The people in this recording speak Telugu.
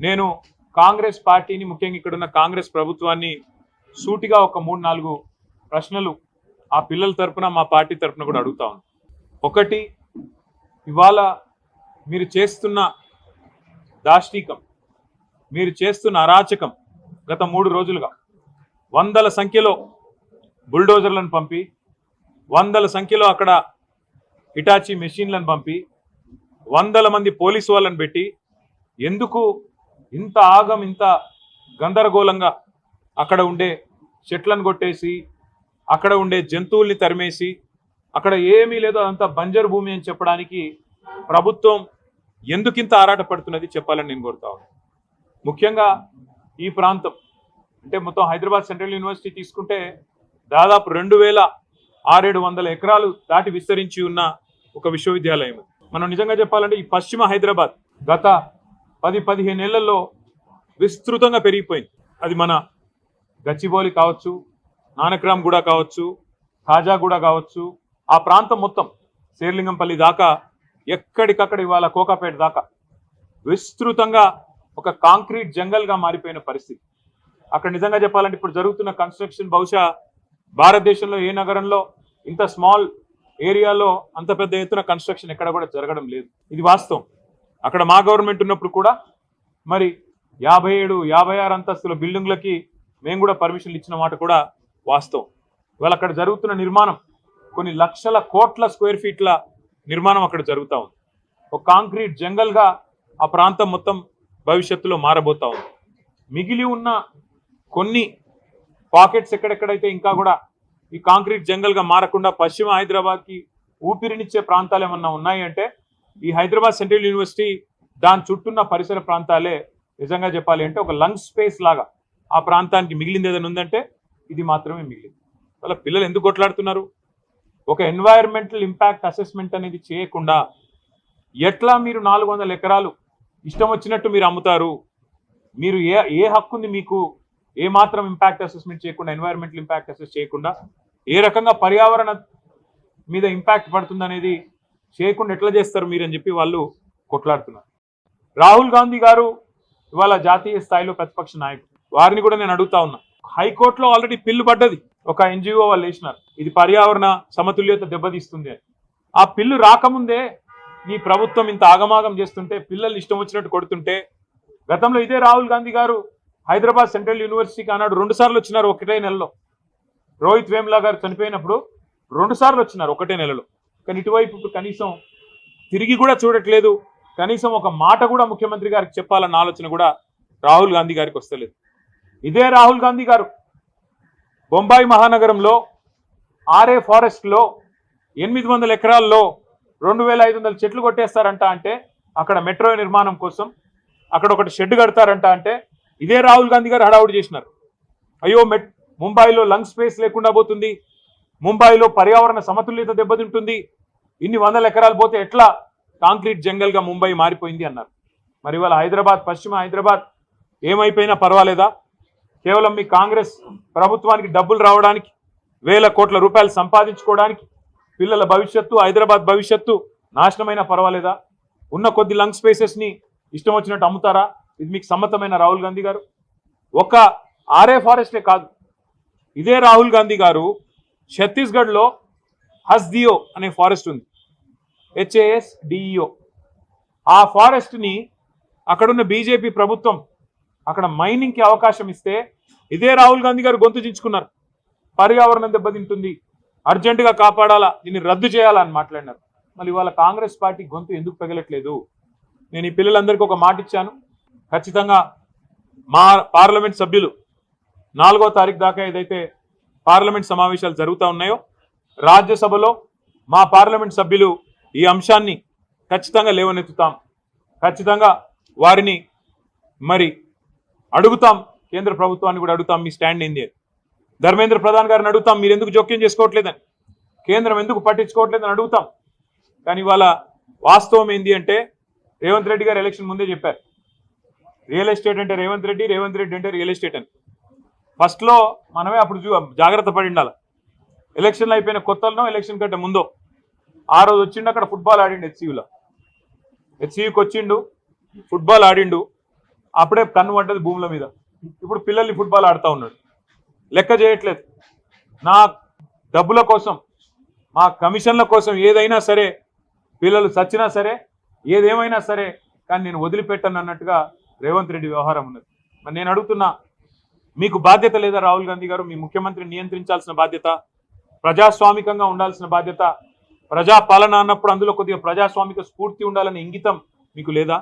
నేను కాంగ్రెస్ పార్టీని ముఖ్యంగా ఇక్కడున్న కాంగ్రెస్ ప్రభుత్వాన్ని సూటిగా ఒక మూడు నాలుగు ప్రశ్నలు ఆ పిల్లల తరపున మా పార్టీ తరపున కూడా అడుగుతా ఉన్నాను ఒకటి ఇవాళ మీరు చేస్తున్న దాష్టీకం మీరు చేస్తున్న అరాచకం గత మూడు రోజులుగా వందల సంఖ్యలో బుల్డోజర్లను పంపి వందల సంఖ్యలో అక్కడ ఇటాచీ మెషిన్లను పంపి వందల మంది పోలీసు వాళ్ళని పెట్టి ఎందుకు ఇంత ఆగం ఇంత గందరగోళంగా అక్కడ ఉండే చెట్లను కొట్టేసి అక్కడ ఉండే జంతువుల్ని తరిమేసి అక్కడ ఏమీ లేదో అదంతా బంజరు భూమి అని చెప్పడానికి ప్రభుత్వం ఎందుకింత ఆరాటపడుతున్నది చెప్పాలని నేను కోరుతా ముఖ్యంగా ఈ ప్రాంతం అంటే మొత్తం హైదరాబాద్ సెంట్రల్ యూనివర్సిటీ తీసుకుంటే దాదాపు రెండు వేల ఆరేడు వందల ఎకరాలు దాటి విస్తరించి ఉన్న ఒక విశ్వవిద్యాలయం. మనం నిజంగా చెప్పాలంటే ఈ పశ్చిమ హైదరాబాద్ గత పది పదిహేను నెలల్లో విస్తృతంగా పెరిగిపోయింది. అది మన గచ్చిబౌలి కావచ్చు నానక్రామ్ కూడా కావచ్చు ఖాజాగూడ కావచ్చు. ఆ ప్రాంతం మొత్తం శేర్లింగంపల్లి దాకా ఎక్కడికక్కడ ఇవాళ కోకాపేట దాకా విస్తృతంగా ఒక కాంక్రీట్ జంగల్గా మారిపోయిన పరిస్థితి. అక్కడ నిజంగా చెప్పాలంటే ఇప్పుడు జరుగుతున్న కన్స్ట్రక్షన్ బహుశా భారతదేశంలో ఏ నగరంలో ఇంత స్మాల్ ఏరియాలో అంత పెద్ద ఎత్తున కన్స్ట్రక్షన్ ఎక్కడ కూడా జరగడం లేదు. ఇది వాస్తవం. అక్కడ మా గవర్నమెంట్ ఉన్నప్పుడు కూడా మరి యాభై ఏడు యాభై ఆరు అంతస్తుల బిల్డింగ్లకి మేము కూడా పర్మిషన్లు ఇచ్చిన మాట కూడా వాస్తవం. ఇవాళ అక్కడ జరుగుతున్న నిర్మాణం కొన్ని లక్షల కోట్ల స్క్వేర్ ఫీట్ల నిర్మాణం అక్కడ జరుగుతూ ఉంది. ఒక కాంక్రీట్ జంగల్గా ఆ ప్రాంతం మొత్తం భవిష్యత్తులో మారబోతా ఉంది. మిగిలి ఉన్న కొన్ని పాకెట్స్ ఎక్కడెక్కడైతే ఇంకా కూడా ఈ కాంక్రీట్ జంగల్గా మారకుండా పశ్చిమ హైదరాబాద్కి ఊపిరినిచ్చే ప్రాంతాలు ఏమన్నా ఉన్నాయంటే ఈ హైదరాబాద్ సెంట్రల్ యూనివర్సిటీ దాని చుట్టూన్న పరిసర ప్రాంతాలే నిజంగా చెప్పాలి అంటే ఒక లంగ్ స్పేస్ లాగా ఆ ప్రాంతానికి మిగిలింది ఏదైనా ఉందంటే ఇది మాత్రమే మిగిలింది. వాళ్ళ పిల్లలు ఎందుకు కొట్లాడుతున్నారు? ఒక ఎన్వైరన్మెంటల్ ఇంపాక్ట్ అసెస్మెంట్ అనేది చేయకుండా ఎట్లా మీరు నాలుగు వందల ఎకరాలు ఇష్టం వచ్చినట్టు మీరు అమ్ముతారు? మీరు ఏ ఏ హక్కు ఉంది మీకు ఏ మాత్రం ఇంపాక్ట్ అసెస్మెంట్ చేయకుండా ఎన్వైరన్మెంటల్ ఇంపాక్ట్ అసెస్ చేయకుండా ఏ రకంగా పర్యావరణ మీద ఇంపాక్ట్ పడుతుంది అనేది చేయకుండా ఎట్లా చేస్తారు మీరు అని చెప్పి వాళ్ళు కొట్లాడుతున్నారు. రాహుల్ గాంధీ గారు ఇవాళ జాతీయ స్థాయిలో ప్రతిపక్ష నాయకుడు. వారిని కూడా నేను అడుగుతా ఉన్నా. హైకోర్టులో ఆల్రెడీ పిల్లు పడ్డది. ఒక ఎన్జిఓ వాళ్ళు వేసినారు. ఇది పర్యావరణ సమతుల్యత దెబ్బతీస్తుంది అని. ఆ పిల్లు రాకముందే నీ ప్రభుత్వం ఇంత ఆగమాగం చేస్తుంటే పిల్లలు ఇష్టం వచ్చినట్టు కొడుతుంటే గతంలో ఇదే రాహుల్ గాంధీ గారు హైదరాబాద్ సెంట్రల్ యూనివర్సిటీకి అన్నాడు రెండు సార్లు వచ్చినారు ఒకటే నెలలో. రోహిత్ వేమ్లా గారు చనిపోయినప్పుడు రెండు సార్లు వచ్చినారు ఒకటే నెలలో. కానీ ఇటువైపు ఇప్పుడు కనీసం తిరిగి కూడా చూడట్లేదు. కనీసం ఒక మాట కూడా ముఖ్యమంత్రి గారికి చెప్పాలన్న ఆలోచన కూడా రాహుల్ గాంధీ గారికి వస్తలేదు. ఇదే రాహుల్ గాంధీ గారు బొంబాయి మహానగరంలో ఆర్ఏ ఫారెస్ట్లో ఎనిమిది వందల ఎకరాల్లో రెండు వేల ఐదు వందల చెట్లు కొట్టేస్తారంట అంటే అక్కడ మెట్రో నిర్మాణం కోసం అక్కడ ఒకటి షెడ్ కడతారంట అంటే ఇదే రాహుల్ గాంధీ గారు హడావుడి చేసినారు. అయ్యో మెట్ ముంబైలో లంగ్ స్పేస్ లేకుండా పోతుంది. ముంబైలో పర్యావరణ సమతుల్యత దెబ్బతింటుంది. ఇన్ని వందల ఎకరాలు పోతే ఎట్లా కాంక్రీట్ జంగల్గా ముంబై మారిపోయింది అన్నారు. మరి ఇవాళ హైదరాబాద్ పశ్చిమ హైదరాబాద్ ఏమైపోయినా పర్వాలేదా? కేవలం మీ కాంగ్రెస్ ప్రభుత్వానికి డబ్బులు రావడానికి వేల కోట్ల రూపాయలు సంపాదించుకోవడానికి పిల్లల భవిష్యత్తు హైదరాబాద్ భవిష్యత్తు నాశనమైనా పర్వాలేదా? ఉన్న కొద్ది లంగ్ స్పేసెస్ని ఇష్టం వచ్చినట్టు అమ్ముతారా? ఇది మీకు సమ్మతమైన రాహుల్ గాంధీ గారు? ఒక ఆర్ఏ ఫారెస్టే కాదు. ఇదే రాహుల్ గాంధీ గారు ఛత్తీస్గఢ్లో హస్దియో అనే ఫారెస్ట్ ఉంది. హెచ్ఏఎస్ డిఈఓ ఆ ఫారెస్ట్ని అక్కడున్న బీజేపీ ప్రభుత్వం అక్కడ మైనింగ్కి అవకాశం ఇస్తే ఇదే రాహుల్ గాంధీ గారు గొంతు చించుకున్నారు. పర్యావరణం దెబ్బతింటుంది. అర్జెంటుగా కాపాడాలా? దీన్ని రద్దు చేయాలా అని మాట్లాడినారు. మళ్ళీ ఇవాళ కాంగ్రెస్ పార్టీ గొంతు ఎందుకు పెగలట్లేదు? నేను ఈ పిల్లలందరికీ ఒక మాట ఇచ్చాను. ఖచ్చితంగా మా పార్లమెంట్ సభ్యులు నాలుగో తారీఖు దాకా ఏదైతే పార్లమెంట్ సమావేశాలు జరుగుతూ ఉన్నాయో రాజ్యసభలో మా పార్లమెంట్ సభ్యులు ఈ అంశాన్ని ఖచ్చితంగా లేవనెత్తుతాం. ఖచ్చితంగా వారిని మరి అడుగుతాం. కేంద్ర ప్రభుత్వాన్ని కూడా అడుగుతాం. మీ స్టాండ్ ఏంది ధర్మేంద్ర ప్రధాన్ గారిని అడుగుతాం. మీరు ఎందుకు జోక్యం చేసుకోవట్లేదని. కేంద్రం ఎందుకు పట్టించుకోవట్లేదని అడుగుతాం. కానీ ఇవాళ వాస్తవం ఏంది అంటే రేవంత్ రెడ్డి గారు ఎలక్షన్ ముందే చెప్పారు. రియల్ ఎస్టేట్ అంటే రేవంత్ రెడ్డి రేవంత్ రెడ్డి అంటే రియల్ ఎస్టేట్ అని. ఫస్ట్లో మనమే అప్పుడు జాగ్రత్త పడి ఉండాలి. ఎలక్షన్లు అయిపోయిన కొత్తలో ఎలక్షన్ కంటే ముందో ఆ రోజు వచ్చిండు అక్కడ ఫుట్బాల్ ఆడిండు హెచ్సియులో. హెచ్సియుకి వచ్చిండు ఫుట్బాల్ ఆడిండు అప్పుడే కన్ను పడ్డది భూముల మీద. ఇప్పుడు పిల్లల్ని ఫుట్బాల్ ఆడుతూ ఉన్నాడు. లెక్క చేయట్లేదు. నా డబ్బుల కోసం మా కమిషన్ల కోసం ఏదైనా సరే పిల్లలు చచ్చినా సరే ఏదేమైనా సరే కానీ నేను వదిలిపెట్టను అన్నట్టుగా రేవంత్ రెడ్డి వ్యవహారం ఉన్నది. మరి నేను అడుగుతున్నా మీకు బాధ్యత లేదా రాహుల్ గాంధీ గారు? మీ ముఖ్యమంత్రిని నియంత్రించాల్సిన బాధ్యత ప్రజాస్వామికంగా ఉండాల్సిన బాధ్యత ప్రజా పాలన అన్నప్పుడు అందులో కొద్దిగా ప్రజాస్వామిక స్ఫూర్తి ఉండాలనే ఇంగితం మీకు లేదా?